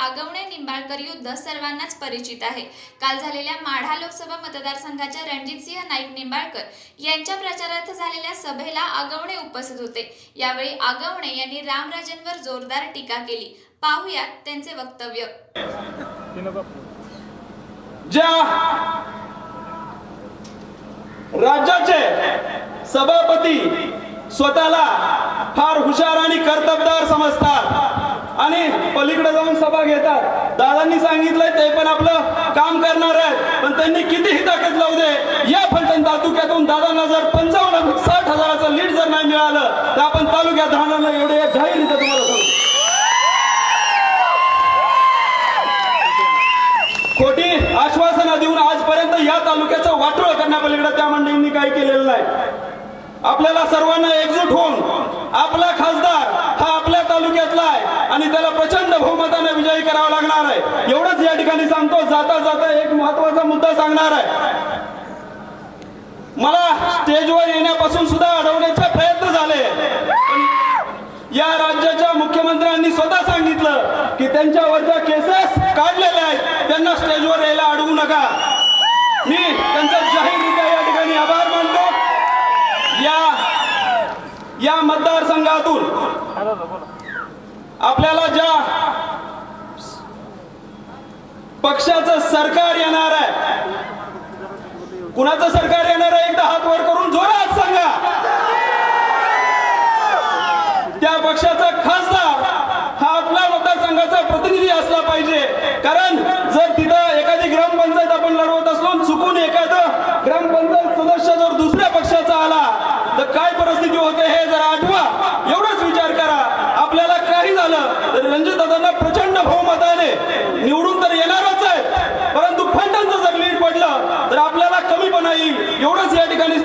आगवणे निंबाळकर युद्ध सर्वांनाच परिचित आहे. काल झालेल्या माढा लोकसभा मतदारसंघाच्या रणजितसिंह नाईक निंबाळकर यांच्या प्रचारार्थ झालेल्या सभेला आगवणे उपस्थित होते. यावेळी आगवणे यांनी रामराजेंवर जोरदार टीका केली. पाहुयात त्यांचे वक्तव्य. राज्याचे सभापती स्वतःला फार हुशार आणि कर्तबदार समजतात आणि पलीकडे जाऊन सभा घेतात. दादांनी सांगितलंय ते पण आपलं काम करणार आहेत. पण त्यांनी कितीही ताकद लावू दे या फलटण तालुक्यातून दादांना जर पंचावन्न साठ हजाराचं लीड जर नाही मिळालं तर आपण तालुक्यात राहणार एवढे जाहीर इथं तुम्हाला सांगू खोटी आश्वासनं देऊन आजपर्यंत या तालुक्याचं वाटोळ करण्यापलीकडे त्या मंडळींनी काही केलेलं नाही. आपल्याला सर्वांना एकजूट होऊन आपला खास हा आपल्या तालुक्यातला आहे आणि त्याला प्रचंड बहुमताने विजयी करावा लागणार आहे. एवढंच या ठिकाणी सांगतो जाता जाता एक महत्त्वाचा मुद्दा सांगणार आहे. मला स्टेजवर येण्यापासून सुद्धा अडवण्याचे प्रयत्न झाले. या राज्याच्या मुख्यमंत्र्यांनी स्वतः सांगितलं की त्यांच्यावरच्या केसेस काढलेल्या आहेत. त्यांना स्टेजवर यायला अडवू नका. मी त्यांचा जाहीररित्या या ठिकाणी आभार मानतो. या या मतदारसंघातून आपल्याला ज्या पक्षाचं सरकार येणार आहे कुणाचं सरकार येणार आहे एकदा हात वर करून जोरात सांगा. त्या पक्षाचा खासदार हा आपल्या मतदारसंघाचा प्रतिनिधी असला पाहिजे. कारण जर तिथं एखादी ग्रामपंचायत आपण लढवत असलो चुकून एखादं ग्रामपंचायत सदस्य जर दुसऱ्या पक्षाचा आला तर काय परिस्थिती होते हे जरा आठवा एवढंच विचार करा आपल्याला काही झालं तर रणजित दादांना प्रचंड बहुमताने निवडून तर येणारच आहे परंतु फंडांचं जर लीड पडलं तर आपल्याला कमीपणा येईल. एवढंच या ठिकाणी